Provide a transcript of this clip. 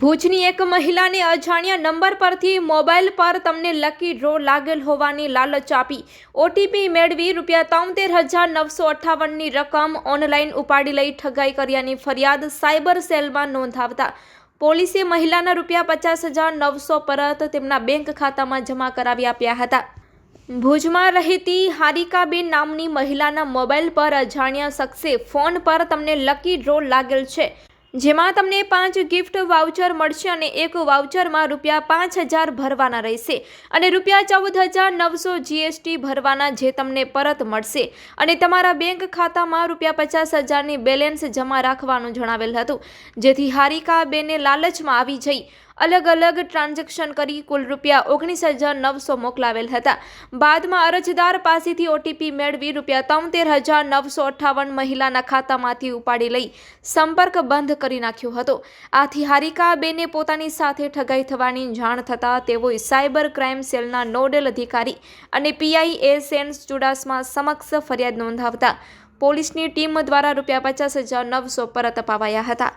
ભુજની એક મહિલાને અજાણ્યા નંબર પરથી મોબાઈલ પર તમને લકી ડ્રો લાગેલ હોવાની લાલચ આપી. ઓટીપી મેળવી રૂપિયા તોતેર હજાર નવસો અઠ્ઠાવનની રકમ ઓનલાઈન ઉપાડી લઈ ઠગાઈ કર્યાની ફરિયાદ સાયબર સેલમાં નોંધાવતા. પોલીસે મહિલાના રૂપિયા પચાસ હજાર નવસો પરત તેમના બેંક ખાતામાં જમા કરાવી આપ્યા હતા. ભુજમાં રહેતી હારિકાબેન નામની મહિલાના મોબાઈલ પર અજાણ્યા શખ્સે ફોન પર તમને લકી ડ્રો લાગેલ છે. જેમાં તમને પાંચ ગિફ્ટ વાઉચર મળશે અને એક વાઉચરમાં રૂપિયા પાંચ હજાર ભરવાના રહેશે. અને રૂપિયા ચૌદ હજાર નવસો જીએસટી ભરવાના જે તમને પરત મળશે. અને તમારા બેંક ખાતામાં રૂપિયા પચાસ હજારની બેલેન્સ જમા રાખવાનું જણાવેલ હતું. જેથી હારિકા બેને લાલચમાં આવી જઈ. અલગ અલગ ટ્રાન્ઝેક્શન કરી કુલ રૂપિયા ઓગણીસ હજાર નવસો મોકલાવેલ હતા. બાદમાં અરજદાર પાસેથી ઓટીપી મેળવી રૂપિયા તોતેર હજાર નવસો અઠ્ઠાવન મહિલાના ખાતામાંથી ઉપાડી લઈ સંપર્ક બંધ કરી નાખ્યો હતો. આથી હારિકા બેને પોતાની સાથે ઠગાઈ થવાની જાણ થતાં તેઓએ સાયબર ક્રાઇમ સેલના નોડલ અધિકારી અને પીઆઈ એસ એન ચુડાસમા સમક્ષ ફરિયાદ નોંધાવતા પોલીસની ટીમ દ્વારા રૂપિયા પચાસ હજાર નવસો પરત અપાવાયા હતા.